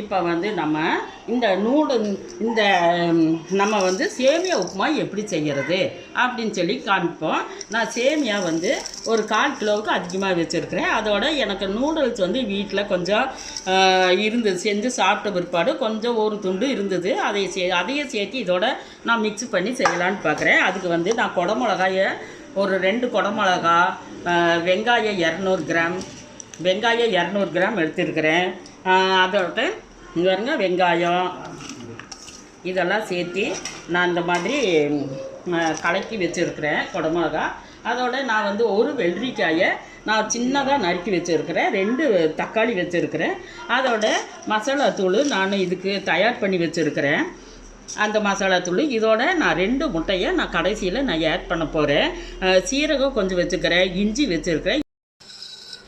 இப்போ வந்து நம்ம இந்த நூடு இந்த நம்ம வந்து சேமியா உப்புமா எப்படி செய்கிறது அப்படின்னு சொல்லி காமிப்போம் நான் சேமியா வந்து ஒரு கால் கிலோவுக்கு அதிகமாக வச்சுருக்கிறேன். அதோட எனக்கு நூடுல்ஸ் வந்து வீட்டில் கொஞ்சம் இருந்தது செஞ்சு சாப்பிட்ட பிற்பாடு கொஞ்சம் ஒரு துண்டு இருந்தது. அதை சே அதையும் சேர்த்து இதோட நான் மிக்ஸ் பண்ணி செய்யலான்னு பார்க்குறேன் அதுக்கு வந்து நான் குடமிளகாயை ஒரு ரெண்டு குடமிளகா வெங்காயம் இரநூறு கிராம் வெங்காயம் இரநூறு கிராம் எடுத்துருக்கிறேன். அதோட இங்கே பாருங்க வெங்காயம். இதெல்லாம் சேர்த்து நான் இந்த மாதிரி கலக்கி வச்சுருக்கிறேன் குடமிளகா அதோட நான் வந்து ஒரு வெள்ளரிக்காயை நான் சின்னதாக நறுக்கி வச்சுருக்கிறேன் ரெண்டு தக்காளி வச்சுருக்கிறேன். அதோட மசாலா தூள் நான் இதுக்கு தயார் பண்ணி வச்சுருக்கிறேன். அந்த மசாலா தூள் இதோட நான் ரெண்டு முட்டையை நான் கடைசியில் நான் ஆட் பண்ண போகிறேன் சீரகம் கொஞ்சம் வச்சுக்கிறேன் இஞ்சி வச்சுருக்கிறேன்.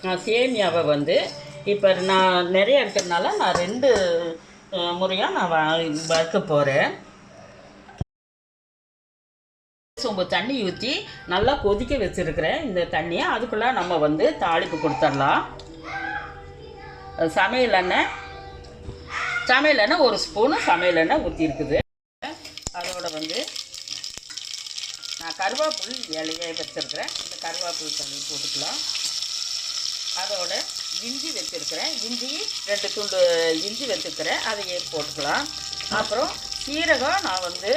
நான் சேமியாவை வந்து இப்போ நான் நிறைய இருக்கிறதுனால நான் ரெண்டு முறையாக நான் வ- வறுக்க போகிறேன் சொம்பு தண்ணி ஊற்றி நல்லா கொதிக்க வச்சுருக்கிறேன் இந்த தண்ணியை. அதுக்குள்ளே நம்ம வந்து தாளிப்பு கொடுத்துடலாம். சமையல் எண்ணெய். சமையல் எண்ணெய் ஒரு ஸ்பூனு சமையல் எண்ணெய் ஊற்றிருக்குது அதோட வந்து நான் கருவேப்பில் இலையை வச்சுருக்கிறேன். இந்த கருவேப்பில் தண்ணி போட்டுக்கலாம். அதோட இஞ்சி வச்சுருக்கிறேன். இஞ்சி ரெண்டு துண்டு இஞ்சி வச்சுருக்கிறேன். அதையே போட்டுக்கலாம். அப்புறம் சீரகம் நான் வந்து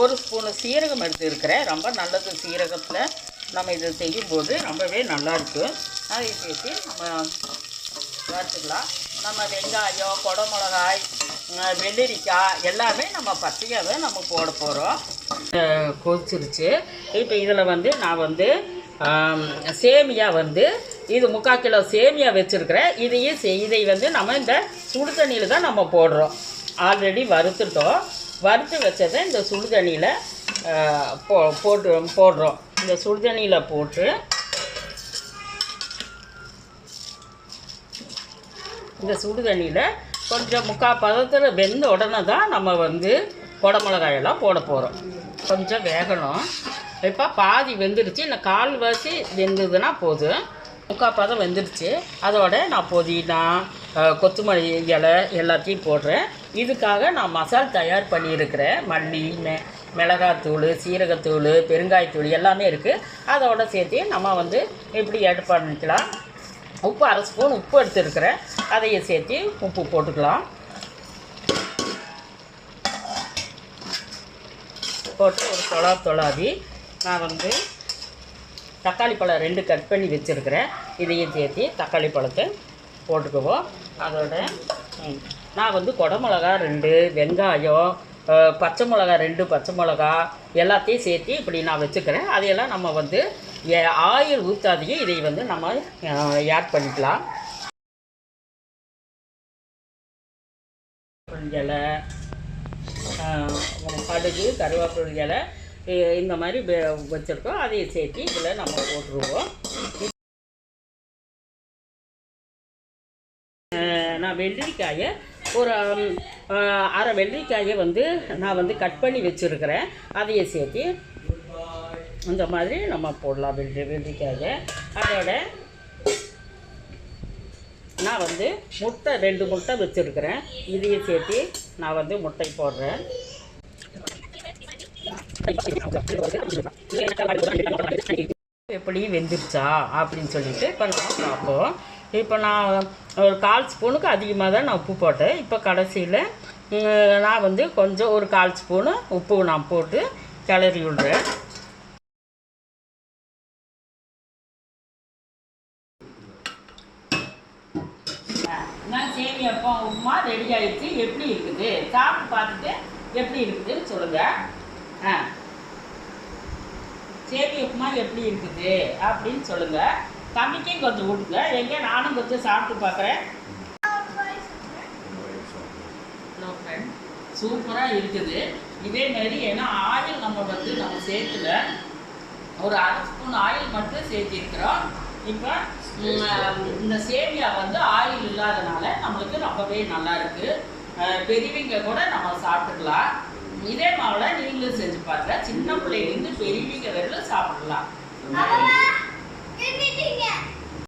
ஒரு ஸ்பூனு சீரகம் எடுத்துருக்கிறேன். ரொம்ப நல்லது சீரகத்தில் நம்ம இதை செய்யும்போது ரொம்பவே நல்லாயிருக்கும் அதை சேர்த்து நம்ம வறுத்துக்கலாம். நம்ம வெங்காயம் குடமிளகாய் வெள்ளரிக்காய் எல்லாமே நம்ம பச்சையாகவே நம்ம போட போகிறோம் கொதிச்சிருச்சு. இப்போ இதில் வந்து நான் வந்து சேமியா வந்து இது முக்கால் கிலோ சேமியா வச்சுருக்கிறேன். இதையும் செய்- இதை வந்து நம்ம இந்த சுடு தண்ணியில் தான் நம்ம போடுறோம். ஆல்ரெடி வறுத்துட்டோம். வறுத்து வச்சதை இந்த சுடு தண்ணியில் போ போட்டு போடுறோம். இந்த சுடு தண்ணியில் போட்டு இந்த சுடு தண்ணியில் கொஞ்சம் முக்கால் பதத்தில் வெந்த உடனே தான் நம்ம வந்து குடமிளகாயெல்லாம் போட போகிறோம் கொஞ்சம் வேகணும். இப்போ பாதி வெந்துருச்சு இல்லை கால்வாசி வெந்ததுன்னா போதும். முக்கால் பதம் வெந்துடுச்சு. அதோட நான் புதினா கொத்தமல்லி இலை எல்லாத்தையும் போடுறேன். இதுக்காக நான் மசால் தயார் பண்ணியிருக்கிறேன் மல்லி மெ மிளகாத்தூள் சீரகத்தூள் பெருங்காயத்தூள் எல்லாமே இருக்குது அதோட சேர்த்து நம்ம வந்து எப்படி ஆட் பண்ணிக்கலாம்? உப்பு அரை ஸ்பூன் உப்பு எடுத்துருக்கிறேன். அதையும் சேர்த்து உப்பு போட்டுக்கலாம். போட்டு ஒரு தொளா தொளாவி நான் வந்து தக்காளி பழம் ரெண்டு கட் பண்ணி வச்சுருக்கிறேன். இதையும் சேர்த்து தக்காளி பழத்தை போட்டுக்குவோம். அதோட நான் வந்து குடமிளகா ரெண்டு வெங்காயம் பச்சை மிளகா ரெண்டு பச்சை மிளகா எல்லாத்தையும் சேர்த்து இப்படி நான் வச்சுக்கிறேன். அதையெல்லாம் நம்ம வந்து ஏ- ஆயில் ஊற்றாதையே இதை வந்து நம்ம ஆட் பண்ணிக்கலாம். இலை கடுகு கருவேப்பிலை இலை இந்த மாதிரி வச்சுருக்கோம். அதையும் சேர்த்து இதில் நம்ம போட்டுருவோம். நான் வெள்ளரிக்காயை ஒரு அரை வெள்ளரிக்காயை வந்து நான் வந்து கட் பண்ணி வச்சுருக்கிறேன். அதையும் சேர்த்து இந்த மாதிரி நம்ம போடலாம் வெள்ளரி வெள்ளரிக்காயை. அதோட நான் வந்து முட்டை ரெண்டு முட்டை வச்சுருக்கிறேன். இதையும் சேர்த்து நான் வந்து முட்டை போடுறேன். எப்படி வெந்துருச்சா அப்படின்னு சொல்லிட்டு இப்போ நம்ம பார்ப்போம். இப்போ நான் ஒரு கால் ஸ்பூனுக்கு அதிகமாக தான் நான் உப்பு போட்டேன். இப்போ கடைசியில் நான் வந்து கொஞ்சம் ஒரு கால் ஸ்பூனு உப்பு நான் போட்டு கிளறி விடுறேன். நான் சேமி உப்புமா ரெடி ஆகிடுச்சு எப்படி இருக்குது? சாப்பிட்டு பார்த்துட்டு எப்படி இருக்குதுன்னு சொல்லுங்கள் ஆ. சேமி உப்புமா எப்படி இருக்குது அப்படின்னு சொல்லுங்க. தம்பிக்கும் கொஞ்சம் கொடுங்க எங்கே? நானும் கொஞ்சம் சாப்பிட்டு பார்க்குறேன் சூப்பராக இருக்குது. இதே மாதிரி ஏன்னா ஆயில் நம்ம வந்து நம்ம சேர்த்துல ஒரு அரை ஸ்பூன் ஆயில் மட்டும் சேர்த்திருக்கிறோம். இப்போ இந்த சேமியா வந்து ஆயில் இல்லாதனால நம்மளுக்கு ரொம்பவே நல்லா இருக்கு. பெரியவங்க கூட நம்ம சாப்பிட்டுக்கலாம். இதே மாவுல நீங்களும் செஞ்சு பாருங்க. சின்ன பிள்ளையிலேருந்து பெரியவங்க வரலும் சாப்பிடலாம்.